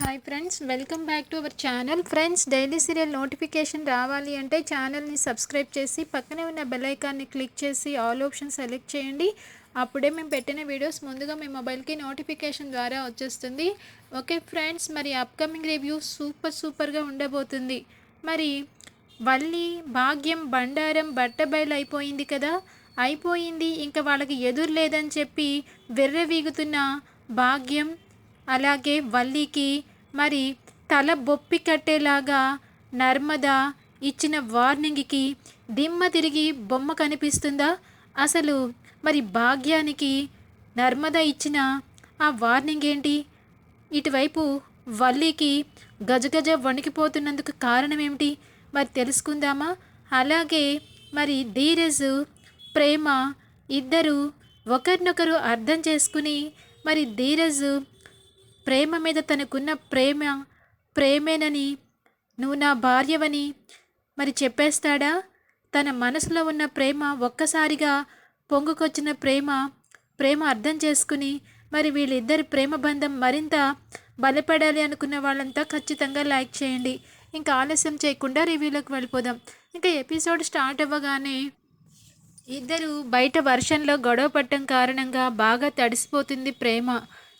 Hi friends welcome back to our channel friends daily serial notification రావాలి అంటే ఛానల్ని subscribe చేసి పక్కనే ఉన్న బెల్ ఐకాన్ని క్లిక్ చేసి ఆల్ ఆప్షన్ సెలెక్ట్ చేయండి. అప్పుడే మేము పెట్టిన వీడియోస్ ముందుగా మీ మొబైల్కి నోటిఫికేషన్ ద్వారా వచ్చేస్తుంది. ఓకే ఫ్రెండ్స్ మరి అప్కమింగ్ రివ్యూ సూపర్ సూపర్గా ఉండబోతుంది. మరి వల్లి భాగ్యం బండారం బట్టబయలు అయిపోయింది కదా? అయిపోయింది. ఇంకా వాళ్ళకి ఎదురు లేదని చెప్పి వెర్రవీగుతున్న భాగ్యం అలాగే వల్లికి మరి తల బొప్పి కట్టేలాగా నర్మద ఇచ్చిన వార్నింగ్కి దిమ్మ తిరిగి బొమ్మ కనిపిస్తుందా? అసలు మరి భాగ్యానికి నర్మద ఇచ్చిన ఆ వార్నింగ్ ఏంటి? ఇటువైపు వల్లికి గజగజ వణికిపోతున్నందుకు కారణం ఏమిటి మరి తెలుసుకుందామా? అలాగే మరి ధీరజ్ ప్రేమ ఇద్దరు ఒకరినొకరు అర్థం చేసుకుని మరి ధీరజ్ ప్రేమ మీద తనకున్న ప్రేమ ప్రేమేనని నువ్వు నా భార్యవని మరి చెప్పేస్తాడా? తన మనసులో ఉన్న ప్రేమ ఒక్కసారిగా పొంగుకొచ్చిన ప్రేమ ప్రేమ అర్థం చేసుకుని మరి వీళ్ళిద్దరి ప్రేమ బంధం మరింత బలపడాలి అనుకున్న వాళ్ళంతా ఖచ్చితంగా లైక్ చేయండి. ఇంకా ఆలస్యం చేయకుండా రివ్యూలోకి వెళ్ళిపోదాం. ఇంకా ఎపిసోడ్ స్టార్ట్ అవ్వగానే ఇద్దరు బయట వర్షంలో గొడవ పట్టడం కారణంగా బాగా తడిసిపోతుంది ప్రేమ.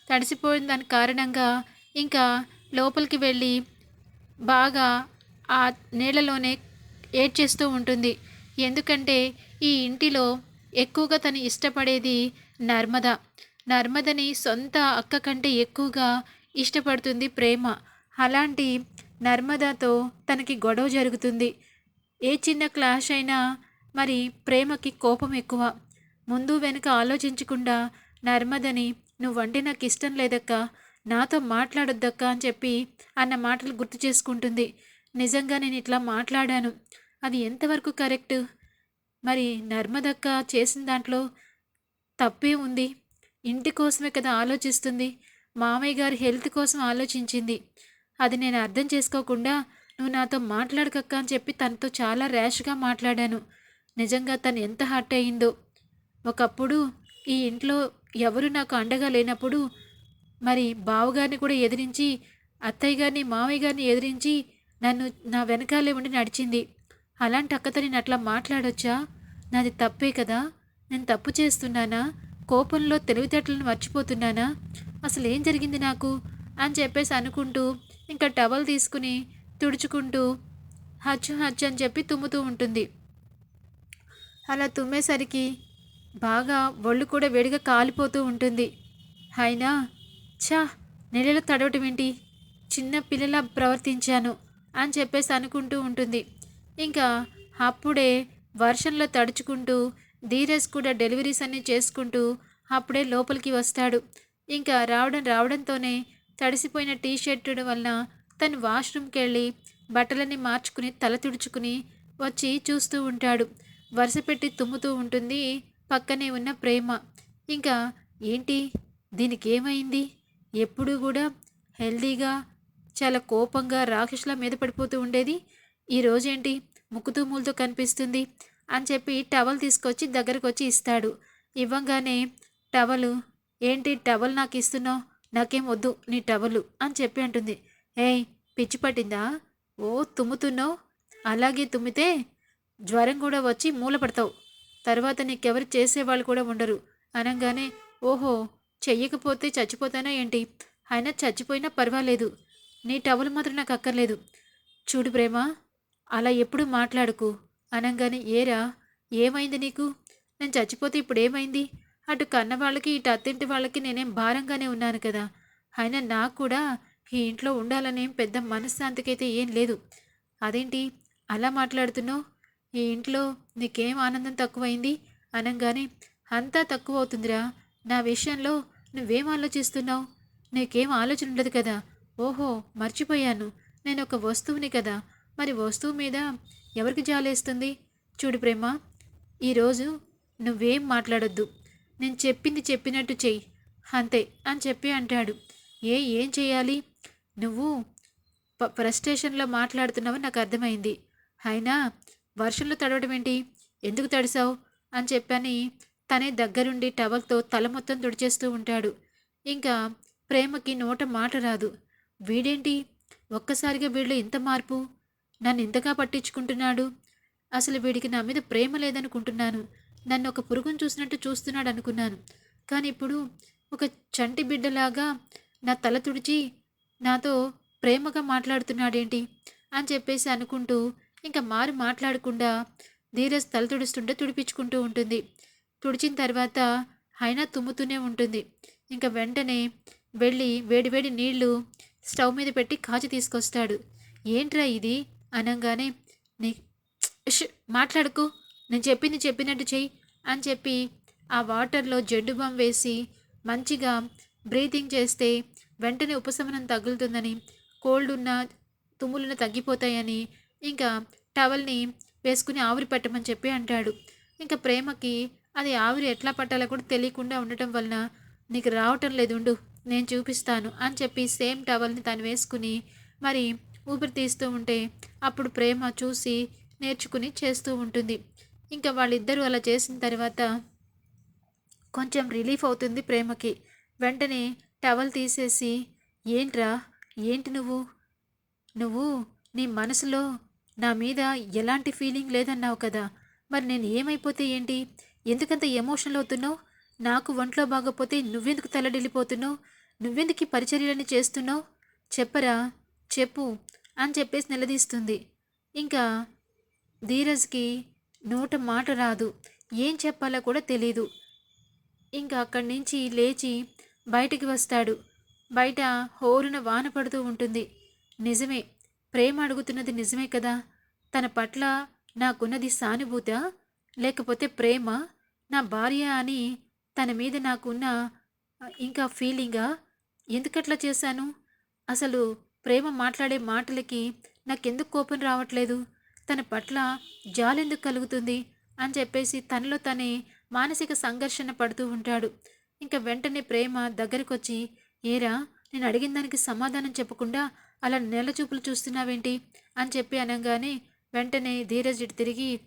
తడిసిపోయిన దాని కారణంగా ఇంకా లోపలికి వెళ్ళి బాగా ఆ నీళ్ళలోనే ఏడ్చేస్తూ ఉంటుంది. ఎందుకంటే ఈ ఇంటిలో ఎక్కువగా తను ఇష్టపడేది నర్మద. నర్మదని సొంత అక్క కంటే ఎక్కువగా ఇష్టపడుతుంది ప్రేమ. అలాంటి నర్మదాతో తనకి గొడవ జరుగుతుంది. ఏ చిన్న క్లాష్ అయినా మరి ప్రేమకి కోపం ఎక్కువ. ముందు వెనుక ఆలోచించకుండా నర్మదని నువ్వంటే నాకు ఇష్టం లేదక్కా. నాతో మాట్లాడొద్దక్కా అని చెప్పి అన్న మాటలు గుర్తు చేసుకుంటుంది. నిజంగా నేను ఇట్లా మాట్లాడాను. అది ఎంతవరకు కరెక్ట్? మరి నర్మదక్క చేసిన దాంట్లో తప్పే ఉంది. ఇంటి కోసమే కదా ఆలోచిస్తుంది. మామయ్య గారి హెల్త్ కోసం ఆలోచించింది. అది నేను అర్థం చేసుకోకుండా నువ్వు నాతో మాట్లాడకక్క అని చెప్పి తనతో చాలా ర్యాష్గా మాట్లాడాను. నిజంగా తను ఎంత హర్ట్ అయిందో ఒకప్పుడు ఈ ఇంట్లో ఎవరు నాకు అండగా లేనప్పుడు మరి బావగారిని కూడా ఎదిరించి అత్తయ్య గారిని మామయ్య గారిని ఎదిరించి నన్ను నా వెనకాలే ఉండి నడిచింది. అలాంటి అక్కతో నేను అట్లా మాట్లాడొచ్చా? నాది తప్పే కదా? నేను తప్పు చేస్తున్నానా? కోపంలో తెలివితేటలను మర్చిపోతున్నానా? అసలు ఏం జరిగింది నాకు? అని చెప్పేసి అనుకుంటూ ఇంకా టవల్ తీసుకుని తుడుచుకుంటూ హచ్చు హచ్చు అని చెప్పి తుమ్ముతూ ఉంటుంది. అలా తుమ్మేసరికి బాగా ఒళ్ళు కూడా వేడిగా కాలిపోతూ ఉంటుంది. అయినా ఛా నెలలో తడవటం ఏంటి? చిన్న పిల్లలా ప్రవర్తించాను అని చెప్పేసి అనుకుంటూ ఉంటుంది. ఇంకా అప్పుడే వర్షంలో తడుచుకుంటూ ధీరజ్ కూడా డెలివరీస్ అన్నీ చేసుకుంటూ అప్పుడే లోపలికి వస్తాడు. ఇంకా రావడం రావడంతోనే తడిసిపోయిన టీ షర్ట్ వలన తను వాష్రూమ్కి వెళ్ళి బట్టలన్నీ మార్చుకుని తల తుడుచుకుని వచ్చి చూస్తూ ఉంటాడు. వరుస పెట్టి తుమ్ముతూ ఉంటుంది. పక్కనే ఉన్న ప్రేమ. ఇంకా ఏంటి? దీనికి ఏమైంది? ఎప్పుడూ కూడా హెల్దీగా చాలా కోపంగా రాక్షసుల మీద పడిపోతూ ఉండేది. ఈ రోజేంటి? ముక్కుతూ మూలతో కనిపిస్తుంది అని చెప్పి టవల్ తీసుకొచ్చి దగ్గరకు వచ్చి ఇస్తాడు. ఇవ్వంగానే టవలు ఏంటి టవల్ నాకు ఇస్తున్నావు? నాకేం వద్దు నీ టవలు అని చెప్పి అంటుంది. ఏయ్ పిచ్చి పట్టిందా? ఓ తుమ్ముతున్నావు? అలాగే తుమ్మితే జ్వరం కూడా వచ్చి మూల పడతావు. తర్వాత నీకెవరు చేసేవాళ్ళు కూడా ఉండరు. అనగానే ఓహో చెయ్యకపోతే చచ్చిపోతానా ఏంటి? అయినా చచ్చిపోయినా పర్వాలేదు. నీ టవల్ మాత్రం నాకు అక్కర్లేదు. చూడు ప్రేమ అలా ఎప్పుడు మాట్లాడుకు. అనగానే ఏరా ఏమైంది నీకు? నేను చచ్చిపోతే ఇప్పుడు ఏమైంది అటు కన్న వాళ్ళకి ఇటు అత్తింటి వాళ్ళకి నేనేం భారంగానే ఉన్నాను కదా. అయినా నాకు కూడా ఈ ఇంట్లో ఉండాలనేం పెద్ద మనశ్శాంతికైతే ఏం లేదు. అదేంటి అలా మాట్లాడుతున్నావు? ఈ ఇంట్లో నీకేం ఆనందం తక్కువైంది? అనగానే అంతా తక్కువ అవుతుందిరా నా విషయంలో నువ్వేం ఆలోచిస్తున్నావు? నీకేం ఆలోచన ఉండదు కదా. ఓహో మర్చిపోయాను. నేను ఒక వస్తువుని కదా. మరి వస్తువు మీద ఎవరికి జాలేస్తుంది? చూడు ప్రేమ ఈరోజు నువ్వేం మాట్లాడొద్దు. నేను చెప్పింది చెప్పినట్టు చెయ్యి. అంతే అని చెప్పి అంటాడు. ఏ ఏం చేయాలి నువ్వు ఫ్రస్ట్రేషన్లో మాట్లాడుతున్నావు నాకు అర్థమైంది. అయినా వర్షంలో తడవడం ఏంటి? ఎందుకు తడిసావు? అని చెప్పని తనే దగ్గరుండి టవల్తో తల మొత్తం తుడిచేస్తూ ఉంటాడు. ఇంకా ప్రేమకి నోట మాట రాదు. వీడేంటి? ఒక్కసారిగా వీళ్ళు ఇంత మార్పు? నన్ను ఇంతగా పట్టించుకుంటున్నాడు? అసలు వీడికి నా మీద ప్రేమ లేదనుకుంటున్నాను. నన్ను ఒక పురుగును చూసినట్టు చూస్తున్నాడు అనుకున్నాను. కానీ ఇప్పుడు ఒక చంటి బిడ్డలాగా నా తల తుడిచి నాతో ప్రేమగా మాట్లాడుతున్నాడేంటి? అని చెప్పేసి అనుకుంటూ ఇంకా మారు మాట్లాడకుండా ధీరజ్ తల తుడుస్తుంటే తుడిపించుకుంటూ ఉంటుంది. తుడిచిన తర్వాత అయినా తుమ్ముతూనే ఉంటుంది. ఇంకా వెంటనే వెళ్ళి వేడివేడి నీళ్ళు స్టవ్ మీద పెట్టి కాచి తీసుకొస్తాడు. ఏంట్రా ఇది? అనగానే నీ ష్ మాట్లాడుకో. నేను చెప్పింది చెప్పినట్టు చెయ్యి అని చెప్పి ఆ వాటర్లో జడ్డు బామ్ వేసి మంచిగా బ్రీతింగ్ చేస్తే వెంటనే ఉపశమనం తగులుతుందని కోల్డ్ ఉన్న తుమ్ములను తగ్గిపోతాయని ఇంకా టవల్ని వేసుకుని ఆవిరి పెట్టమని చెప్పి అంటాడు. ఇంకా ప్రేమకి అది ఆవిరి ఎట్లా పట్టాలో కూడా తెలియకుండా ఉండటం వలన నీకు రావటం లేదు ఉండు నేను చూపిస్తాను అని చెప్పి సేమ్ టవల్ని తను వేసుకుని మరి ఊపిరి తీస్తూ ఉంటే అప్పుడు ప్రేమ చూసి నేర్చుకుని చేస్తూ ఉంటుంది. ఇంకా వాళ్ళిద్దరూ అలా చేసిన తర్వాత కొంచెం రిలీఫ్ అవుతుంది ప్రేమకి. వెంటనే టవల్ తీసేసి ఏంట్రా? ఏంటి నువ్వు? నువ్వు నీ మనసులో నా మీద ఎలాంటి ఫీలింగ్ లేదన్నావు కదా. మరి నేను ఏమైపోతే ఏంటి? ఎందుకంత ఎమోషనల్ అవుతున్నావు? నాకు ఒంట్లో బాగపోతే నువ్వెందుకు తలడిల్లిపోతున్నావు నువ్వెందుకు ఈ పరిచర్యలని చేస్తున్నావు? చెప్పరా? చెప్పు అని చెప్పేసి నిలదీస్తుంది. ఇంకా ధీరజ్కి నోట మాట రాదు. ఏం చెప్పాలో కూడా తెలీదు. ఇంకా అక్కడి నుంచి లేచి బయటికి వస్తాడు. బయట హోరున వాన పడుతూ ఉంటుంది. నిజమే ప్రేమ అడుగుతున్నది నిజమే కదా? తన పట్ల నాకున్నది సానుభూత లేకపోతే ప్రేమ నా భార్య అని తన మీద నాకున్న ఇంకా ఫీలింగా ఎందుకట్లా చేశాను? అసలు ప్రేమ మాట్లాడే మాటలకి నాకెందుకు కోపం రావట్లేదు? తన పట్ల జాలెందుకు కలుగుతుంది? అని చెప్పేసి తనలో తనే మానసిక సంఘర్షణ పడుతూ ఉంటాడు. ఇంకా వెంటనే ప్రేమ దగ్గరకొచ్చి ఏరా నేను అడిగిన దానికి సమాధానం చెప్పకుండా అలా నెల చూపులు చూస్తున్నావేంటి? అని చెప్పి అనగానే వెంటనే ధీరజ్ ఇటు తిరిగి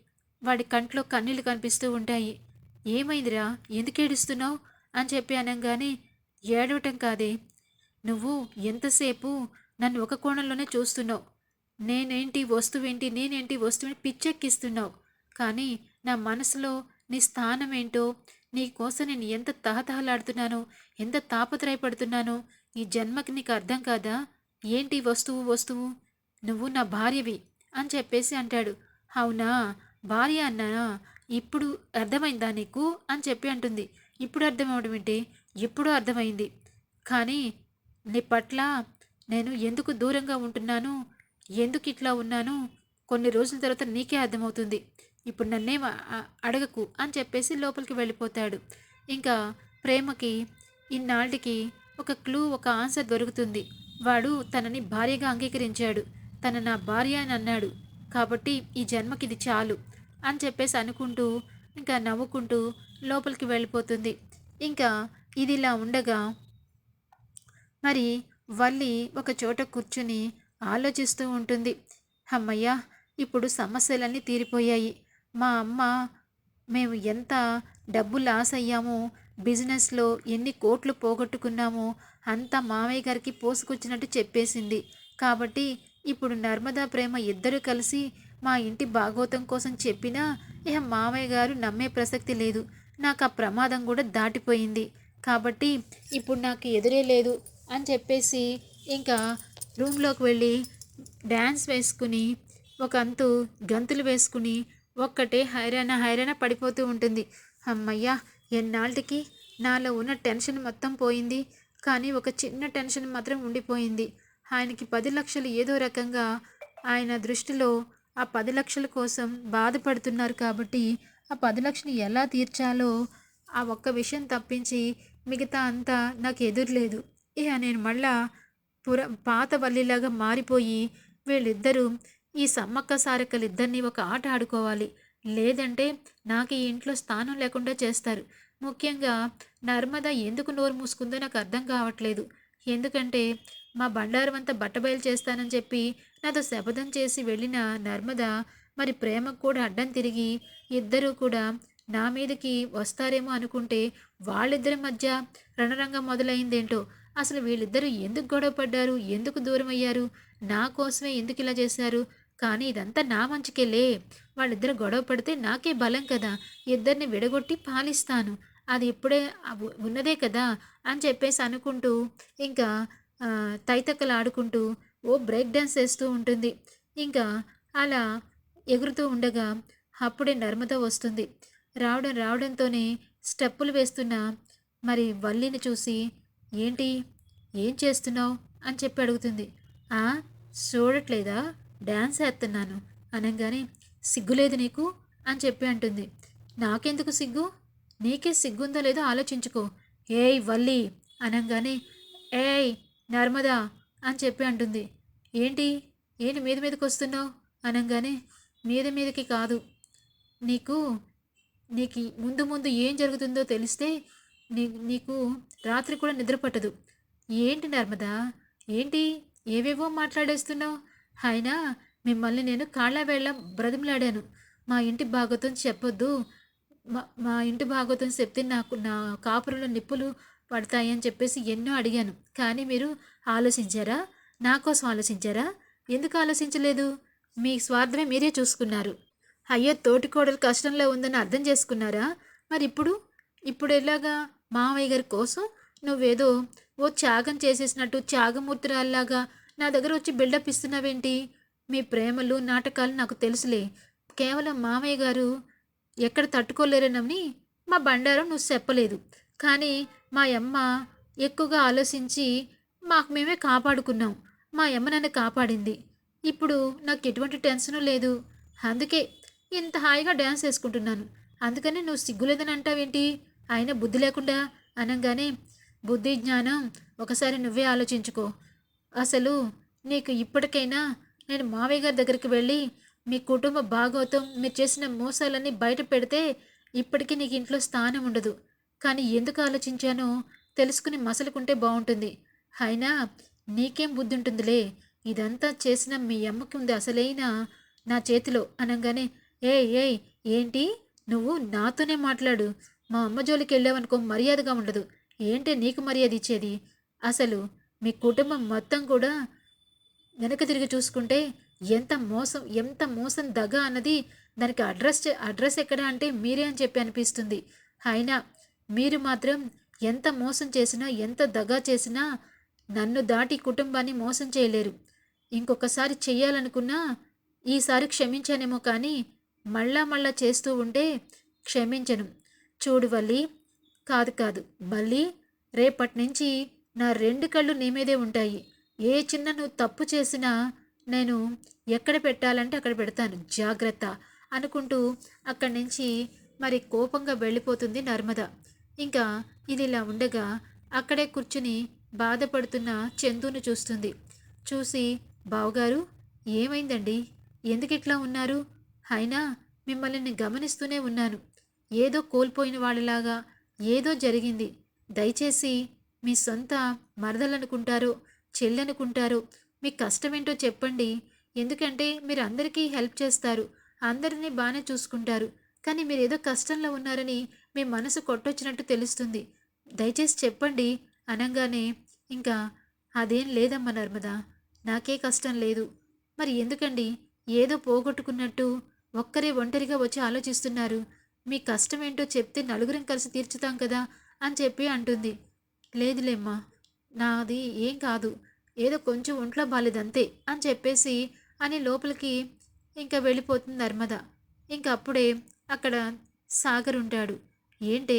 వాడి కంట్లో కన్నీళ్ళు కనిపిస్తూ ఉంటాయి. ఏమైందిరా? ఎందుకు ఏడుస్తున్నావు? అని చెప్పి అనగానే ఏడవటం కాదే. నువ్వు ఎంతసేపు నన్ను ఒక కోణంలోనే చూస్తున్నావు? నేనేంటి వస్తువేంటి? నేనేంటి వస్తువుని పిచ్చెక్కిస్తున్నావు? కానీ నా మనసులో నీ స్థానం ఏంటో నీ కోసం నేను ఎంత తహతహలాడుతున్నానో ఎంత తాపత్రయపడుతున్నానో ఈ జన్మకి నీకు అర్థం కాదా? ఏంటి వస్తువు వస్తువు? నువ్వు నా భార్యవి అని చెప్పేసి అంటాడు. అవునా? భార్య అన్నానా ఇప్పుడు అర్థమైందా నీకు? అని చెప్పి అంటుంది. ఇప్పుడు అర్థమవడం ఏంటి? ఎప్పుడూ అర్థమైంది. కానీ నీ పట్ల నేను ఎందుకు దూరంగా ఉంటున్నాను? ఎందుకు ఇట్లా ఉన్నాను? కొన్ని రోజుల తర్వాత నీకే అర్థమవుతుంది. ఇప్పుడు నన్నేం అడగకు అని చెప్పేసి లోపలికి వెళ్ళిపోతాడు. ఇంకా ప్రేమకి ఇన్నాళ్ళకి ఒక క్లూ ఒక ఆన్సర్ దొరుకుతుంది. వాడు తనని భార్యగా అంగీకరించాడు. తన నా భార్య అని అన్నాడు. కాబట్టి ఈ జన్మకి ఇది చాలు అని చెప్పేసి అనుకుంటూ ఇంకా నవ్వుకుంటూ లోపలికి వెళ్ళిపోతుంది. ఇంకా ఇది ఇలా ఉండగా మరి వల్లి ఒక చోట కూర్చుని ఆలోచిస్తూ ఉంటుంది. అమ్మయ్య ఇప్పుడు సమస్యలన్నీ తీరిపోయాయి. మా అమ్మ మేము ఎంత డబ్బు లాస్ అయ్యామో బిజినెస్లో ఎన్ని కోట్లు పోగొట్టుకున్నామో అంతా మామయ్య గారికి పోసుకొచ్చినట్టు చెప్పేసింది. కాబట్టి ఇప్పుడు నర్మదా ప్రేమ ఇద్దరు కలిసి మా ఇంటి భాగవతం కోసం చెప్పినా ఇహ మామయ్య గారు నమ్మే ప్రసక్తి లేదు. నాకు ఆ ప్రమాదం కూడా దాటిపోయింది. కాబట్టి ఇప్పుడు నాకు ఎదురే లేదు అని చెప్పేసి ఇంకా రూమ్లోకి వెళ్ళి డ్యాన్స్ వేసుకుని ఒక అంతు గంతులు వేసుకుని ఒక్కటే హైరాణ హైరాణ పడిపోతూ ఉంటుంది. అమ్మయ్యా ఎన్నాళ్ళకి నాలో ఉన్న టెన్షన్ మొత్తం పోయింది. కానీ ఒక చిన్న టెన్షన్ మాత్రం ఉండిపోయింది. ఆయనకి పది లక్షలు ఏదో రకంగా ఆయన దృష్టిలో ఆ పది లక్షల కోసం బాధపడుతున్నారు కాబట్టి ఆ పది లక్షలు ఎలా తీర్చాలో ఆ ఒక్క విషయం తప్పించి మిగతా అంతా నాకు ఎదురులేదు. ఇక నేను మళ్ళా పుర పాత వల్లిలాగా మారిపోయి వీళ్ళిద్దరూ ఈ సమ్మక్క సారక్కలిద్దరినీ ఒక ఆట ఆడుకోవాలి. లేదంటే నాకు ఈ ఇంట్లో స్థానం లేకుండా చేస్తారు. ముఖ్యంగా నర్మద ఎందుకు నోరు మూసుకుందో నాకు అర్థం కావట్లేదు. ఎందుకంటే మా బండారం అంతా బట్టబయలు చేస్తానని చెప్పి నాతో శపథం చేసి వెళ్ళిన నర్మద మరి ప్రేమకు కూడా అడ్డం తిరిగి ఇద్దరూ కూడా నా మీదకి వస్తారేమో అనుకుంటే వాళ్ళిద్దరి మధ్య రణరంగం మొదలైందేంటో? అసలు వీళ్ళిద్దరూ ఎందుకు గొడవ పడ్డారు? ఎందుకు దూరం అయ్యారు నా కోసమే ఎందుకు ఇలా చేశారు? కానీ ఇదంతా నా మంచికెళ్ళే. వాళ్ళిద్దరు గొడవ పడితే నాకే బలం కదా. ఇద్దరిని విడగొట్టి పాలిస్తాను. అది ఇప్పుడే ఉన్నదే కదా అని చెప్పేసి అనుకుంటూ ఇంకా తైతక్కలు ఆడుకుంటూ ఓ బ్రేక్ డ్యాన్స్ వేస్తూ ఉంటుంది. ఇంకా అలా ఎగురుతూ ఉండగా అప్పుడే నర్మద వస్తుంది. రావడం రావడంతోనే స్టెప్పులు వేస్తున్న మరి వల్లిని చూసి ఏంటి? ఏం చేస్తున్నావు? అని చెప్పి అడుగుతుంది. చూడట్లేదా? డ్యాన్స్ వేస్తున్నాను అనగానే సిగ్గులేదు నీకు? అని చెప్పి అంటుంది. నాకెందుకు సిగ్గు? నీకే సిగ్గుందో లేదో ఆలోచించుకో. ఏయ్ వల్లి! అనగానే ఏయ్ నర్మదా! అని చెప్పి అంటుంది. ఏంటి? ఏంటి మీద మీదకి వస్తున్నావు? అనగానే మీద మీదకి కాదు. నీకు నీకు ముందు ముందు ఏం జరుగుతుందో తెలిస్తే నీ నీకు రాత్రి కూడా నిద్ర పట్టదు. ఏంటి నర్మదా? ఏంటి? ఏవేవో మాట్లాడేస్తున్నావు? అయినా మిమ్మల్ని నేను కాళ్ళవేళ్ళ బ్రతిమలాడాను. మా ఇంటి భాగతం చెప్పొద్దు. మా మా ఇంటి భాగవతం చెప్తే నాకు నా కాపురంలో నిప్పులు పడతాయని చెప్పేసి ఎన్నో అడిగాను. కానీ మీరు ఆలోచించారా? నా కోసం ఆలోచించారా? ఎందుకు ఆలోచించలేదు? మీ స్వార్థమే మీరే చూసుకున్నారు. అయ్యో తోటికోడలు కష్టంలో ఉందని అర్థం చేసుకున్నారా? మరి ఇప్పుడు? ఇప్పుడు ఎలాగా? మామయ్య గారి కోసం నువ్వేదో ఓ త్యాగం చేసేసినట్టు త్యాగమూర్తిరాల్లాగా నా దగ్గర వచ్చి బిల్డప్ ఇస్తున్నావేంటి? మీ ప్రేమలు నాటకాలు నాకు తెలుసులే. కేవలం మామయ్య గారు ఎక్కడ తట్టుకోలేరనని మా బండారం నువ్వు చెప్పలేదు. కానీ మా అమ్మ ఎక్కువగా ఆలోచించి మాకు మేమే కాపాడుకున్నాం. మా అమ్మ నన్ను కాపాడింది. ఇప్పుడు నాకు ఎటువంటి టెన్షను లేదు. అందుకే ఇంత హాయిగా డ్యాన్స్ వేసుకుంటున్నాను. అందుకని నువ్వు సిగ్గులేదని అంటావేంటి? ఆయన బుద్ధి లేకుండా అనగానే బుద్ధి జ్ఞానం ఒకసారి నువ్వే ఆలోచించుకో. అసలు నీకు ఇప్పటికైనా నేను మావయ్య గారి దగ్గరికి వెళ్ళి మీ కుటుంబ భాగవతం మీరు చేసిన మోసాలన్నీ బయట పెడితే ఇప్పటికీ నీకు ఇంట్లో స్థానం ఉండదు. కానీ ఎందుకు ఆలోచించానో తెలుసుకుని మసలుకుంటే బాగుంటుంది. అయినా నీకేం బుద్ధి ఉంటుందిలే? ఇదంతా చేసిన మీ అమ్మకి ఉంది అసలైన నా చేతిలో అనగానే ఏ ఏయ్ ఏంటి? నువ్వు నాతోనే మాట్లాడు. మా అమ్మ జోలికి వెళ్ళావనుకో మర్యాదగా ఉండదు. ఏంటి నీకు మర్యాద ఇచ్చేది? అసలు మీ కుటుంబం మొత్తం కూడా వెనక తిరిగి చూసుకుంటే ఎంత మోసం ఎంత మోసం దగ అన్నది దానికి అడ్రస్ అడ్రస్ ఎక్కడ అంటే మీరే అని చెప్పి అనిపిస్తుంది. అయినా మీరు మాత్రం ఎంత మోసం చేసినా ఎంత దగా చేసినా నన్ను దాటి కుటుంబాన్ని మోసం చేయలేరు. ఇంకొకసారి చెయ్యాలనుకున్నా ఈసారి క్షమించానేమో కానీ మళ్ళా మళ్ళా చేస్తూ ఉంటే క్షమించను. చూడు వల్లి కాదు కాదు మళ్ళీ రేపటి నుంచి నా రెండు కళ్ళు నీ మీదే ఉంటాయి. ఏ చిన్న నువ్వు తప్పు చేసినా నేను ఎక్కడ పెట్టాలంటే అక్కడ పెడతాను. జాగ్రత్త అనుకుంటూ అక్కడి నుంచి మరి కోపంగా వెళ్ళిపోతుంది నర్మద. ఇంకా ఇది ఇలా ఉండగా అక్కడే కూర్చుని బాధపడుతున్న చందును చూస్తుంది. చూసి బావగారు ఏమైందండి? ఎందుకు ఇట్లా ఉన్నారు? అయినా మిమ్మల్ని గమనిస్తూనే ఉన్నాను. ఏదో కోల్పోయిన వాళ్ళలాగా ఏదో జరిగింది. దయచేసి మీ సొంత మరదలనుకుంటారో చెల్లనుకుంటారో. మీ కష్టమేంటో చెప్పండి. ఎందుకంటే మీరు అందరికీ హెల్ప్ చేస్తారు. అందరినీ బాగానే చూసుకుంటారు. కానీ మీరు ఏదో కష్టంలో ఉన్నారని మీ మనసు కొట్టొచ్చినట్టు తెలుస్తుంది. దయచేసి చెప్పండి అనగానే ఇంకా అదేం లేదమ్మా నర్మదా నాకే కష్టం లేదు. మరి ఎందుకండి? ఏదో పోగొట్టుకున్నట్టు ఒక్కరే ఒంటరిగా వచ్చి ఆలోచిస్తున్నారు. మీ కష్టం ఏంటో చెప్తే నలుగురం కలిసి తీర్చుతాం కదా అని చెప్పి అంటుంది. లేదులేమ్మా నాది ఏం కాదు. ఏదో కొంచెం ఒంట్లో బాలేదంతే అని చెప్పేసి అని లోపలికి ఇంకా వెళ్ళిపోతుంది నర్మద. ఇంక అప్పుడే అక్కడ సాగర్ ఉంటాడు. ఏంటి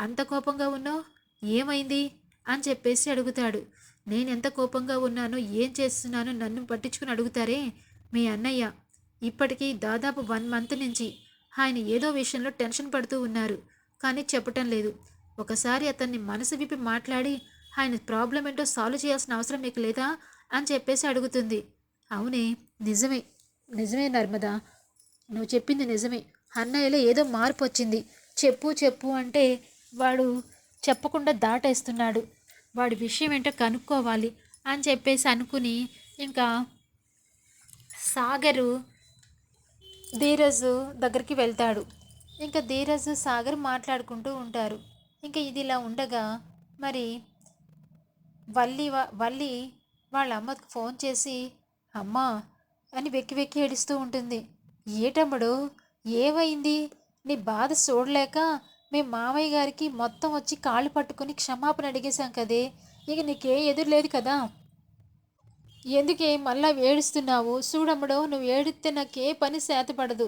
అంత కోపంగా ఉన్నావు? ఏమైంది? అని చెప్పేసి అడుగుతాడు. నేను ఎంత కోపంగా ఉన్నానో ఏం చేస్తున్నానో నన్ను పట్టించుకుని అడుగుతారే మీ అన్నయ్య. ఇప్పటికీ దాదాపు వన్ మంత్ నుంచి ఆయన ఏదో విషయంలో టెన్షన్ పడుతూ ఉన్నారు. కానీ చెప్పటం లేదు. ఒకసారి అతన్ని మనసు విప్పి మాట్లాడి ఆయన ప్రాబ్లం ఏంటో సాల్వ్ చేయాల్సిన అవసరం మీకు లేదా? అని చెప్పేసి అడుగుతుంది. అవునే నిజమే నిజమే నర్మదా. నువ్వు చెప్పింది నిజమే. అన్నయ్యలో ఏదో మార్పు వచ్చింది. చెప్పు చెప్పు అంటే వాడు చెప్పకుండా దాటేస్తున్నాడు. వాడి విషయం ఏంటో కనుక్కోవాలి అని చెప్పేసి అనుకుని ఇంకా సాగరు ధీరజు దగ్గరికి వెళ్తాడు. ఇంకా ధీరజు సాగర్ మాట్లాడుకుంటూ ఉంటారు. ఇంకా ఇది ఇలా ఉండగా మరి వల్లి వల్లి వాళ్ళ అమ్మకు ఫోన్ చేసి అమ్మా అని వెక్కి వెక్కి ఏడుస్తూ ఉంటుంది. ఏటమ్ముడు ఏమైంది? నీ బాధ చూడలేక మీ మామయ్య గారికి మొత్తం వచ్చి కాళ్ళు పట్టుకుని క్షమాపణ అడిగేశాం కదే. ఇక నీకే ఎదురు లేదు కదా. ఎందుకే మళ్ళా ఏడుస్తున్నావు? చూడమ్మడో నువ్వు ఏడిస్తే నాకే పని శాతపడదు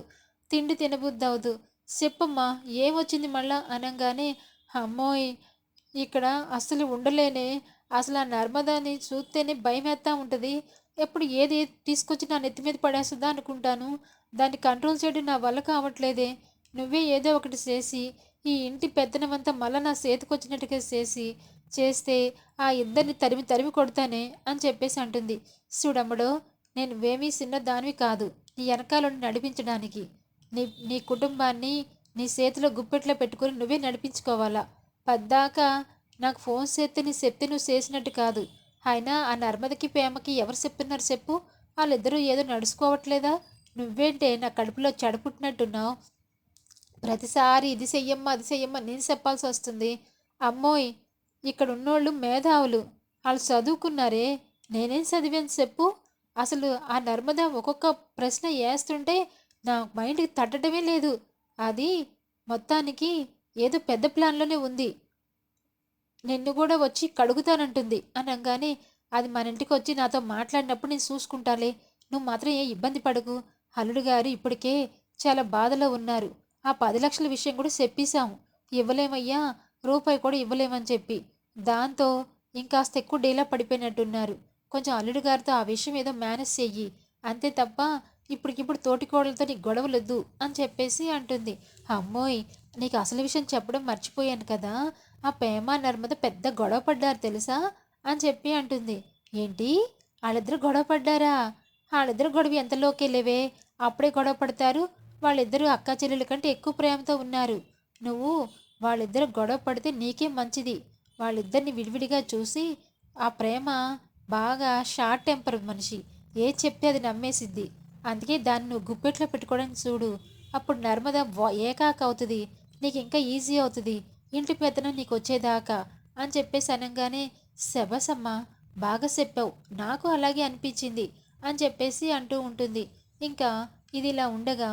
తిండి తినబుద్ధి అవదు చెప్పమ్మా ఏమొచ్చింది మళ్ళా? అనగానే అమ్మోయ్ ఇక్కడ అసలు ఉండలేనే. అసలు ఆ నర్మదాని చూస్తేనే భయమేస్తా ఉంటుంది. ఎప్పుడు ఏది తీసుకొచ్చి నా నెత్తి మీద పడేస్తుందా అనుకుంటాను. దాన్ని కంట్రోల్ చేయడం నా వల్ల కావట్లేదే. నువ్వే ఏదో ఒకటి చేసి ఈ ఇంటి పెద్దనమంతా మళ్ళీ నా చేతికొచ్చినట్టుగా చేసి చేస్తే ఆ ఇద్దరిని తరిమి తరిమి కొడతానే అని చెప్పేసి అంటుంది. చూడమ్మడు నేను వేమీ చిన్న దానివి కాదు. నీ వెనకాలను నడిపించడానికి. నీ నీ కుటుంబాన్ని నీ చేతిలో గుప్పెట్లో పెట్టుకొని నువ్వే నడిపించుకోవాలా? పద్దాకా నాకు ఫోన్ చేస్తే నీ చెప్తే నువ్వు చేసినట్టు కాదు. అయినా ఆ నర్మదకి ప్రేమకి ఎవరు చెప్తున్నారు చెప్పు? వాళ్ళిద్దరూ ఏదో నడుచుకోవట్లేదా? నువ్వేంటే నా కడుపులో చెడపుట్టినట్టున్నావు? ప్రతిసారి ఇది చెయ్యమ్మా అది చెయ్యమ్మా నేను చెప్పాల్సి వస్తుంది. అమ్మోయ్ ఇక్కడ ఉన్నోళ్ళు మేధావులు. వాళ్ళు చదువుకున్నారే. నేనేం చదివాను చెప్పు? అసలు ఆ నర్మద ఒక్కొక్క ప్రశ్న వేస్తుంటే నా మైండ్కి తట్టడమే లేదు. అది మొత్తానికి ఏదో పెద్ద ప్లాన్లోనే ఉంది. నిన్ను కూడా వచ్చి కడుగుతానంటుంది అనగానే అది మన ఇంటికి వచ్చి నాతో మాట్లాడినప్పుడు నేను చూసుకుంటాలే నువ్వు మాత్రం ఏ ఇబ్బంది పడకు. అల్లుడు గారు ఇప్పటికే చాలా బాధలో ఉన్నారు. ఆ పది లక్షల విషయం కూడా చెప్పేశాము. ఇవ్వలేమయ్యా రూపాయి కూడా ఇవ్వలేమని చెప్పి. దాంతో ఇంకాస్త ఎక్కువ డీలా పడిపోయినట్టున్నారు. కొంచెం అల్లుడు గారితో ఆ విషయం ఏదో మేనేజ్ చెయ్యి. అంతే తప్ప ఇప్పటికిప్పుడు తోటికోడలతో నీకు గొడవలొద్దు అని చెప్పేసి అంటుంది. అమ్మోయ్ నీకు అసలు విషయం చెప్పడం మర్చిపోయాను కదా. ఆ ప్రేమ నర్మద పెద్ద గొడవ పడ్డారు తెలుసా? అని చెప్పి అంటుంది. ఏంటి? వాళ్ళిద్దరు గొడవ పడ్డారా? వాళ్ళిద్దరు గొడవ ఎంతలోకి లేవే? అప్పుడే గొడవ పడతారు. వాళ్ళిద్దరూ అక్క చెల్లెల కంటే ఎక్కువ ప్రేమతో ఉన్నారు. నువ్వు వాళ్ళిద్దరు గొడవ పడితే నీకే మంచిది. వాళ్ళిద్దరిని విడివిడిగా చూసి ఆ ప్రేమ బాగా షార్ట్ టెంపర్ మనిషి. ఏ చెప్తే అది నమ్మేసిద్ది. అందుకే దాన్ని నువ్వు గుప్పెట్లో పెట్టుకోవడానికి చూడు. అప్పుడు నర్మద ఏకాక అవుతుంది. నీకు ఇంకా ఈజీ అవుతుంది. ఇంటి పెత్తనం నీకు వచ్చేదాకా అని చెప్పేసి అనగానే శబసమ్మ బాగా చెప్పావు. నాకు అలాగే అనిపించింది అని చెప్పేసి అంటూ ఉంటుంది. ఇంకా ఇది ఇలా ఉండగా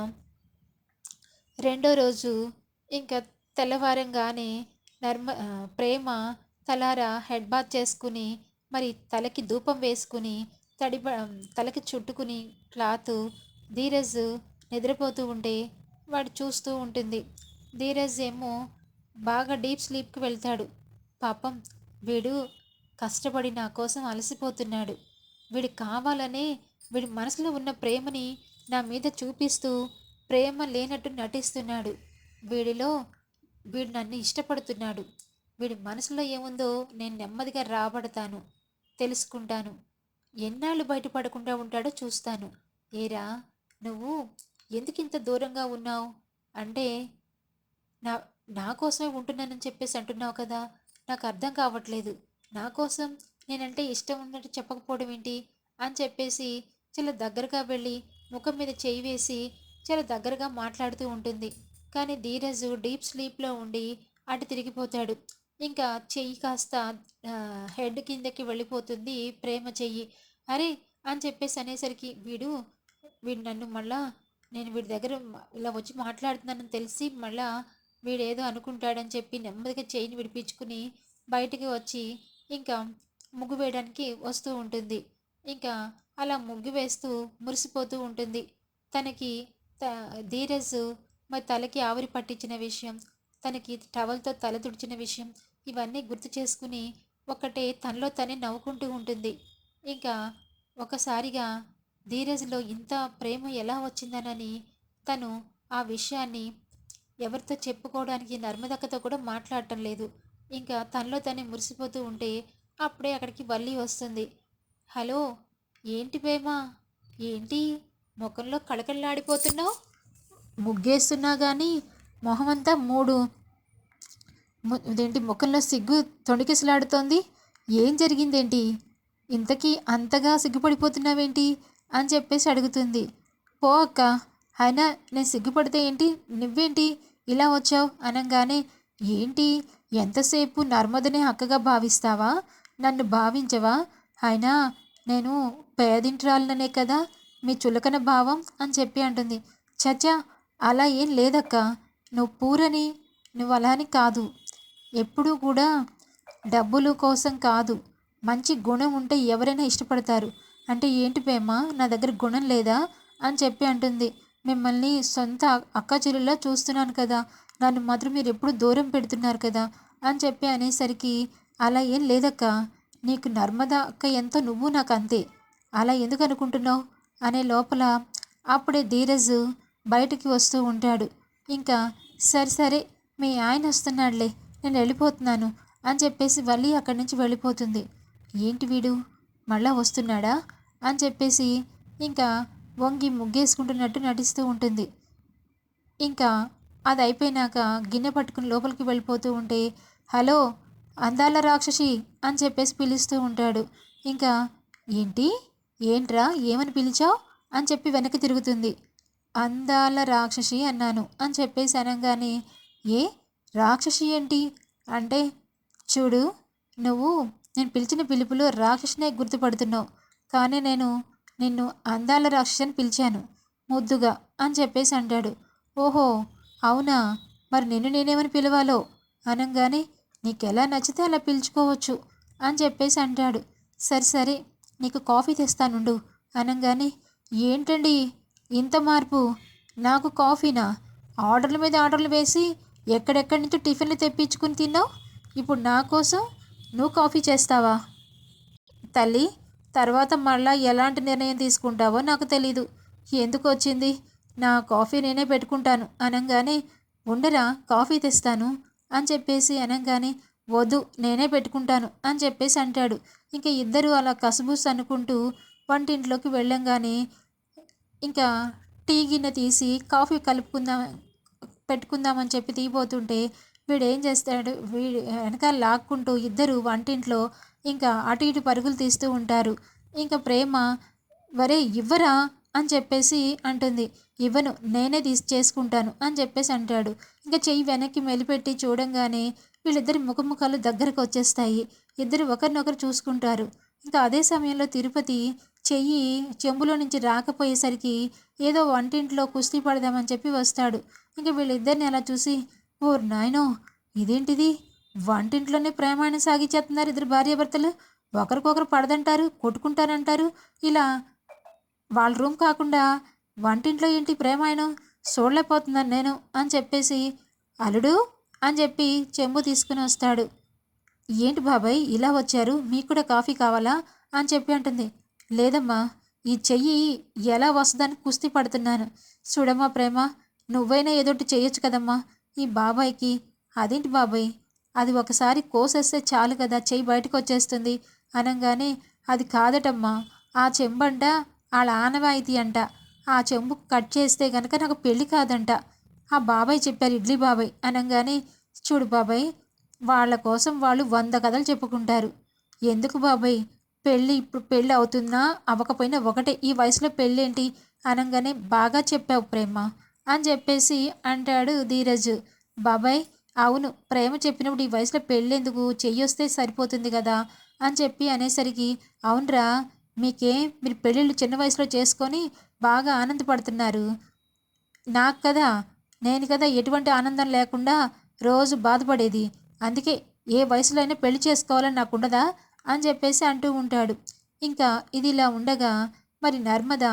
రెండో రోజు ఇంకా తెల్లవారంగానే నర్మ ప్రేమ తలారా హెడ్ బాత్ చేసుకుని మరి తలకి ధూపం వేసుకుని తడి తలకి చుట్టుకుని క్లాత్ ధీరజ్ నిద్రపోతూ ఉంటే వాడు చూస్తూ ఉంటుంది. ధీరజ్ ఏమో బాగా డీప్ స్లీప్కి వెళ్తాడు. పాపం వీడు కష్టపడి నా కోసం అలసిపోతున్నాడు. వీడు కావాలనే వీడి మనసులో ఉన్న ప్రేమని నా మీద చూపిస్తూ ప్రేమ లేనట్టు నటిస్తున్నాడు. వీడిలో వీడు నన్ను ఇష్టపడుతున్నాడు. వీడి మనసులో ఏముందో నేను నెమ్మదిగా రాబడతాను తెలుసుకుంటాను. ఎన్నాళ్ళు బయటపడకుండా ఉంటాడో చూస్తాను. ఏరా నువ్వు ఎందుకింత దూరంగా ఉన్నావు? అంటే నా నా కోసమే ఉంటున్నానని చెప్పేసి అంటున్నావు కదా. నాకు అర్థం కావట్లేదు. నా కోసం నేనంటే ఇష్టం ఉన్నట్టు చెప్పకపోవడం ఏంటి? అని చెప్పేసి చాలా దగ్గరగా వెళ్ళి ముఖం మీద చేయి వేసి చాలా దగ్గరగా మాట్లాడుతూ ఉంటుంది. కానీ ధీరజు డీప్ స్లీప్లో ఉండి అటు తిరిగిపోతాడు. ఇంకా చెయ్యి కాస్త హెడ్ కిందకి వెళ్ళిపోతుంది. ప్రేమ చెయ్యి. అరే అని చెప్పేసి అనేసరికి వీడు వీడు నన్ను మళ్ళా నేను వీడి దగ్గర ఇలా వచ్చి మాట్లాడుతున్నానని తెలిసి మళ్ళా వీడేదో అనుకుంటాడని చెప్పి నెమ్మదిగా చెయ్యిని విడిపించుకుని బయటికి వచ్చి ఇంకా ముగ్గు వేయడానికి వస్తూ ఉంటుంది. ఇంకా అలా ముగ్గు వేస్తూ మురిసిపోతూ ఉంటుంది. తనకి త ధీరజ్ మరి తలకి ఆవిరి పట్టించిన విషయం తనకి టవల్తో తల తుడిచిన విషయం ఇవన్నీ గుర్తు చేసుకుని ఒకటే తనలో తనే నవ్వుకుంటూ ఉంటుంది. ఇంకా ఒకసారిగా ధీరజ్లో ఇంత ప్రేమ ఎలా వచ్చిందనని తను ఆ విషయాన్ని ఎవరితో చెప్పుకోవడానికి నర్మదక్కతో కూడా మాట్లాడటం లేదు. ఇంకా తనలో తనే మురిసిపోతూ ఉంటే అప్పుడే అక్కడికి వల్లి వస్తుంది. హలో ఏంటి ప్రేమ? ఏంటి? ముఖంలో కళకళలాడిపోతున్నావు? ముగ్గేస్తున్నా కానీ మొహమంతా మూడు ఇదేంటి ముఖంలో సిగ్గు తొణికిసలాడుతోంది? ఏం జరిగిందేంటి? ఇంతకీ అంతగా సిగ్గుపడిపోతున్నావేంటి? అని చెప్పేసి అడుగుతుంది. పో అక్క అయినా నేను సిగ్గుపడితే ఏంటి? నువ్వేంటి ఇలా వచ్చావు అనగానే ఏంటి? ఎంతసేపు నర్మదనే అక్కగా భావిస్తావా? నన్ను భావించవా? అయినా నేను పేదింట్రాలనే కదా మీ చులకన భావం అని చెప్పి అంటుంది. చచ్చా అలా ఏం లేదక్క. నువ్వు పూరని నువ్వు అలా అని కాదు. ఎప్పుడూ కూడా డబ్బులు కోసం కాదు మంచి గుణం ఉంటే ఎవరైనా ఇష్టపడతారు. అంటే ఏంటి ప్రేమ నా దగ్గర గుణం లేదా అని చెప్పి అంటుంది. మిమ్మల్ని సొంత అక్క చెల్లెల్లో చూస్తున్నాను కదా నన్ను మాత్రం మీరు ఎప్పుడు దూరం పెడుతున్నారు కదా అని చెప్పి అనేసరికి అలా ఏం లేదక్క నీకు నర్మదా అక్క ఎంతో నువ్వు నాకు అంతే అలా ఎందుకు అనుకుంటున్నావు? అనే లోపల అప్పుడే ధీరజ్ బయటికి వస్తూ ఉంటాడు. ఇంకా సరే సరే మీ ఆయన వస్తున్నాడులే నేను వెళ్ళిపోతున్నాను అని చెప్పేసి వల్లి అక్కడి నుంచి వెళ్ళిపోతుంది. ఏంటి వీడు? మళ్ళా వస్తున్నాడా? అని చెప్పేసి ఇంకా వంగి ముగ్గేసుకుంటున్నట్టు నటిస్తూ ఉంటుంది. ఇంకా అది అయిపోయినాక గిన్నె పట్టుకుని లోపలికి వెళ్ళిపోతూ ఉంటే హలో అందాల రాక్షసి అని చెప్పేసి పిలుస్తూ ఉంటాడు. ఇంకా ఏంటి? ఏంట్రా? ఏమని పిలిచావు? అని చెప్పి వెనక్కి తిరుగుతుంది. అందాల రాక్షసి అన్నాను అని చెప్పేసి అనగానే ఏ? రాక్షసి ఏంటి? అంటే చూడు నువ్వు నేను పిలిచిన పిలుపులో రాక్షసినే గుర్తుపడుతున్నావు. కానీ నేను నిన్ను అందాల రాక్షసి అని పిలిచాను. ముద్దుగా అని చెప్పేసి అంటాడు. ఓహో అవునా? మరి నిన్ను నేనేమని పిలవాలో? అనగానే నీకు ఎలా నచ్చితే అలా పిలుచుకోవచ్చు అని చెప్పేసి అంటాడు. సరే సరే నీకు కాఫీ తెస్తానుండు. అనగానే ఏంటండి? ఇంత మార్పు? నాకు కాఫీనా? ఆర్డర్ల మీద ఆర్డర్లు వేసి ఎక్కడెక్కడి నుంచో టిఫిన్లు తెప్పించుకుని తిన్నావు? ఇప్పుడు నా కోసం నువ్వు కాఫీ చేస్తావా? తల్లి తర్వాత మళ్ళా ఎలాంటి నిర్ణయం తీసుకుంటావో నాకు తెలీదు. ఎందుకు వచ్చింది? నా కాఫీ నేనే పెట్టుకుంటాను. అనగానే ఉండరా కాఫీ తెస్తాను అని చెప్పేసి అనగానే వద్దు నేనే పెట్టుకుంటాను అని చెప్పేసి అంటాడు. ఇంకా ఇద్దరు అలా కసుబూస్ అనుకుంటూ వంటింట్లోకి వెళ్ళంగానే ఇంకా టీ గిన్నె తీసి కాఫీ కలుపుకుందాం పెట్టుకుందామని చెప్పి తీయబోతుంటే వీడు ఏం చేస్తాడు? వీడు వెనకాల లాక్కుంటూ ఇద్దరు వంటింట్లో ఇంకా అటు ఇటు పరుగులు తీస్తూ ఉంటారు. ఇంకా ప్రేమ వరే ఇవ్వరా? అని చెప్పేసి అంటుంది. ఇవ్వను నేనే తీసి చేసుకుంటాను అని చెప్పేసి అంటాడు. ఇంకా చెయ్యి వెనక్కి మెలిపెట్టి చూడంగానే వీళ్ళిద్దరి ముఖముఖాలు దగ్గరకు వచ్చేస్తాయి. ఇద్దరు ఒకరినొకరు చూసుకుంటారు. ఇంకా అదే సమయంలో తిరుపతి చెయ్యి చెంబులో నుంచి రాకపోయేసరికి ఏదో వంటింట్లో కుస్తీ పడదామని చెప్పి వస్తాడు. ఇంకా వీళ్ళిద్దరిని అలా చూసి ఓ నాయనో ఇదేంటిది? వంటింట్లోనే ప్రేమాన్ని సాగిచేస్తున్నారు ఇద్దరు భార్యాభర్తలు. ఒకరికొకరు పడదంటారు కొట్టుకుంటారంటారు. ఇలా వాళ్ళ రూమ్ కాకుండా వంటింట్లో ఏంటి ప్రేమాయణం చూడలేకపోతున్నాను నేను అని చెప్పేసి అల్లుడు అని చెప్పి చెంబు తీసుకుని వస్తాడు. ఏంటి బాబాయ్ ఇలా వచ్చారు? మీకు కూడా కాఫీ కావాలా? అని చెప్పి అంటుంది. లేదమ్మా ఈ చెయ్యి ఎలా వస్తుందని కుస్తీ పడుతున్నాను. చూడమ్మా ప్రేమ నువ్వైనా ఏదోటి చేయొచ్చు కదమ్మా. ఈ బాబాయ్కి అదేంటి బాబాయ్? అది ఒకసారి కోసేస్తే చాలు కదా చెయ్యి బయటకు వచ్చేస్తుంది అనగానే అది కాదటమ్మా. ఆ చెంబంట వాళ్ళ ఆనవాయితీ అంట. ఆ చెంబు కట్ చేస్తే గనక నాకు పెళ్ళి కాదంట. ఆ బాబాయ్ చెప్పారు ఇడ్లీ బాబాయ్. అనగానే చూడు బాబాయ్ వాళ్ళ కోసం వాళ్ళు వంద కథలు చెప్పుకుంటారు. ఎందుకు బాబాయ్? పెళ్ళి ఇప్పుడు పెళ్ళి అవుతున్నా అవ్వకపోయినా ఒకటే. ఈ వయసులో పెళ్ళేంటి? అనగానే బాగా చెప్పావు ప్రేమ. అని చెప్పేసి అంటాడు ధీరజ్. బాబాయ్ అవును ప్రేమ చెప్పినప్పుడు ఈ వయసులో పెళ్ళెందుకు? చెయ్యొస్తే సరిపోతుంది కదా? అని చెప్పి అనేసరికి అవునరా మీకే మీరు పెళ్ళిళ్ళు చిన్న వయసులో చేసుకొని బాగా ఆనందపడుతున్నారు. నాకు కదా నేను కదా ఎటువంటి ఆనందం లేకుండా రోజు బాధపడేది. అందుకే ఏ వయసులో అయినా పెళ్ళి చేసుకోవాలని నాకు ఉండదా? అని చెప్పేసి అంటూ ఉంటాడు. ఇంకా ఇది ఇలా ఉండగా మరి నర్మద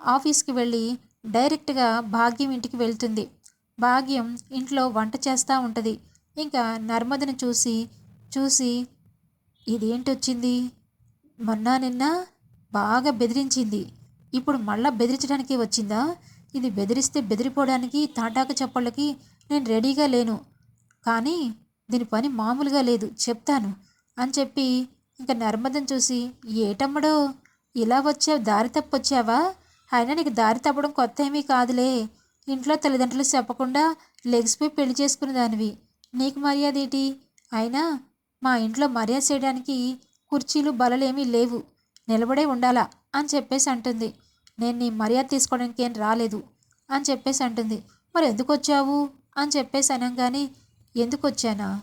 ఆఫీస్కి వెళ్ళి డైరెక్ట్గా భాగ్యం ఇంటికి వెళ్తుంది. భాగ్యం ఇంట్లో వంట చేస్తూ ఉంటుంది. ఇంకా నర్మదను చూసి చూసి ఇదేంటి వచ్చింది? మొన్న నిన్న బాగా బెదిరించింది. ఇప్పుడు మళ్ళా బెదిరించడానికి వచ్చిందా? ఇది బెదిరిస్తే బెదిరిపోవడానికి తాటాక చెప్పళ్ళకి నేను రెడీగా లేను. కానీ దీని పని మామూలుగా లేదు చెప్తాను అని చెప్పి ఇంకా నర్మదను చూసి ఏటమ్మడో ఇలా వచ్చావు దారి తప్పొచ్చావా? అయినా నీకు దారి తప్పడం కొత్త ఏమీ కాదులే. ఇంట్లో తల్లిదండ్రులు చెప్పకుండా లెగ్స్పై పెళ్ళి చేసుకునే దానివి. నీకు మర్యాద ఏంటి? అయినా మా ఇంట్లో మర్యాద చేయడానికి కుర్చీలు బలలేమీ లేవు. నిలబడే ఉండాలా? అని చెప్పేసి అంటుంది. నేను నీ మర్యాద తీసుకోవడానికి ఏం రాలేదు అని చెప్పేసి అంటుంది. మరి ఎందుకు వచ్చావు? అని చెప్పేసి అనగానే ఎందుకు వచ్చానా?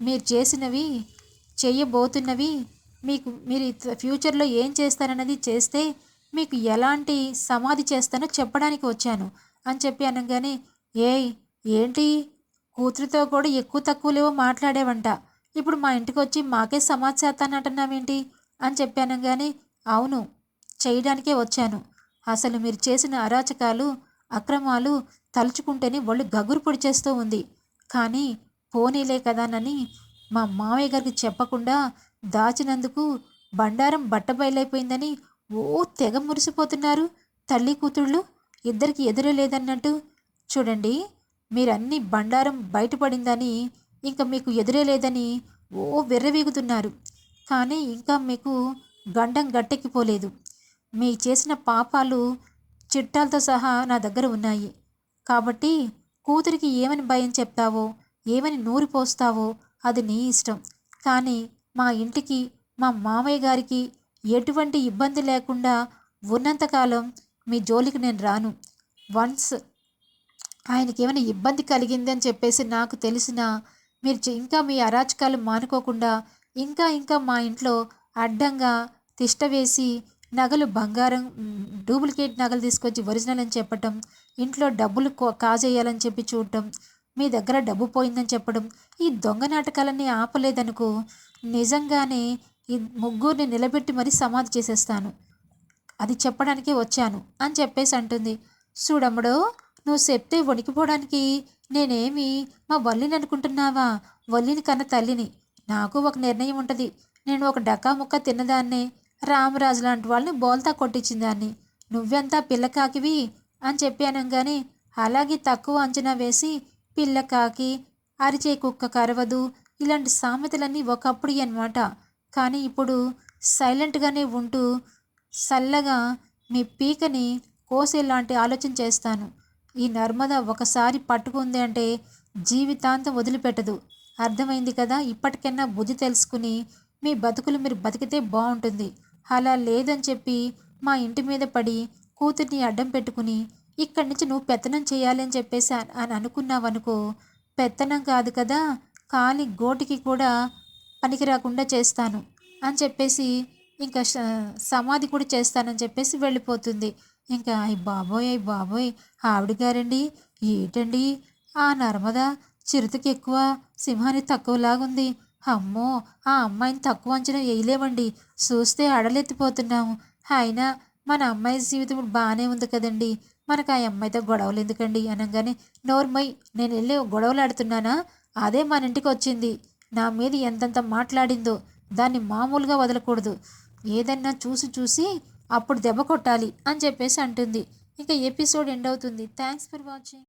మీరు చేసినవి చేయబోతున్నవి మీకు మీరు ఫ్యూచర్లో ఏం చేస్తారన్నది చేస్తే మీకు ఎలాంటి సమాధి చేస్తానో చెప్పడానికి వచ్చాను. అని చెప్పి అనగానే ఏయ్ ఏంటి? కూతురితో కూడా ఎక్కువ తక్కువలేవో మాట్లాడేవంట. ఇప్పుడు మా ఇంటికి వచ్చి మాకే సమాధి చేస్తానంటున్నామేంటి అని చెప్పి కానీ అవును చేయడానికే వచ్చాను. అసలు మీరు చేసిన అరాచకాలు అక్రమాలు తలుచుకుంటేనే ఒళ్ళు గగురు పొడిచేస్తూ ఉంది. కానీ పోనీలే కదానని మా మామయ్య గారికి చెప్పకుండా దాచినందుకు బండారం బట్టబయలైపోయిందని ఓ తెగ మురిసిపోతున్నారు. తల్లి కూతుళ్ళు ఇద్దరికి ఎదురే లేదన్నట్టు. చూడండి మీరన్నీ బండారం బయటపడిందని ఇంకా మీకు ఎదురే లేదని ఓ విర్రవీగుతున్నారు. కానీ ఇంకా మీకు గండం గట్టెక్కిపోలేదు. మీ చేసిన పాపాలు చిట్టాలతో సహా నా దగ్గర ఉన్నాయి. కాబట్టి కూతురికి ఏమని భయం చెప్తావో ఏమని నూరి పోస్తావో అది నీ ఇష్టం. కానీ మా ఇంటికి మా మామయ్య గారికి ఎటువంటి ఇబ్బంది లేకుండా ఉన్నంతకాలం మీ జోలికి నేను రాను. వన్స్ ఆయనకి ఏమైనా ఇబ్బంది కలిగిందని చెప్పేసి నాకు తెలిసిన మీరు ఇంకా మీ అరాచకాలు మానుకోకుండా ఇంకా ఇంకా మా ఇంట్లో అడ్డంగా తిష్ట వేసి నగలు బంగారం డూప్లికేట్ నగలు తీసుకొచ్చి ఒరిజినల్ అని చెప్పటం ఇంట్లో డబ్బులు కాజేయాలని చెప్పి చూడటం మీ దగ్గర డబ్బు పోయిందని చెప్పడం ఈ దొంగ నాటకాలన్నీ ఆపలేదనుకో నిజంగానే ఈ ముగ్గురిని నిలబెట్టి మరీ సమాధి చేసేస్తాను. అది చెప్పడానికే వచ్చాను అని చెప్పేసి అంటుంది. చూడమ్మడో నువ్వు చెప్తే వణికిపోవడానికి నేనేమి మా వల్లిని అనుకుంటున్నావా? వల్లిని కన్న తల్లిని. నాకు ఒక నిర్ణయం ఉంటుంది. నేను ఒక డకా ముక్క తిన్నదాన్నే. రామరాజు లాంటి వాళ్ళని బోల్తా కొట్టించిన దాన్ని నువ్వెంత పిల్లకాకివి? అని చెప్పాను కానీ అలాగే తక్కువ అంచనా వేసి పిల్లకాకి అరిచే కుక్క కరవదు. ఇలాంటి సామెతలన్నీ ఒకప్పుడు అనమాట కానీ ఇప్పుడు సైలెంట్గానే ఉంటూ చల్లగా మీ పీకని కోసేలాంటి ఆలోచన చేస్తాను. ఈ నర్మద ఒకసారి పట్టుకుంది అంటే జీవితాంతం వదిలిపెట్టదు. అర్థమైంది కదా? ఇప్పటికైనా బుద్ధి తెలుసుకుని మీ బతుకులు మీరు బతికితే బాగుంటుంది. అలా లేదని చెప్పి మా ఇంటి మీద పడి కూతుర్ని అడ్డం పెట్టుకుని ఇక్కడి నుంచి నువ్వు పెత్తనం చేయాలి అని చెప్పేసి అని అనుకున్నావనుకో పెత్తనం కాదు కదా? కాలి గోటికి కూడా పనికి రాకుండా చేస్తాను అని చెప్పేసి ఇంకా సమాధి కూడా చేస్తానని చెప్పేసి వెళ్ళిపోతుంది. ఇంకా అయ్యి బాబోయ్ అయ్యి బాబోయ్ ఆవిడ గారండి ఏటండి? ఆ నర్మద చిరుతకి ఎక్కువ సింహాన్ని తక్కువలాగుంది. అమ్మో ఆ అమ్మాయిని తక్కువ అంచనా వేయలేమండి. చూస్తే అడలెత్తిపోతున్నాము అయినా మన అమ్మాయి జీవితం బాగానే ఉంది కదండి. మనకు ఆ అమ్మాయితో గొడవలు ఎందుకండి? అనగానే నోర్మై నేను వెళ్ళి గొడవలు ఆడుతున్నానా? అదే మన ఇంటికి వచ్చింది. నా మీద ఎంతంత మాట్లాడిందో దాన్ని మామూలుగా వదలకూడదు. ఏదన్నా చూసి చూసి అప్పుడు దెబ్బ కొట్టాలి అని చెప్పేసి అంటుంది. ఇంకా ఎపిసోడ్ ఎండ్ అవుతుంది. Thanks for watching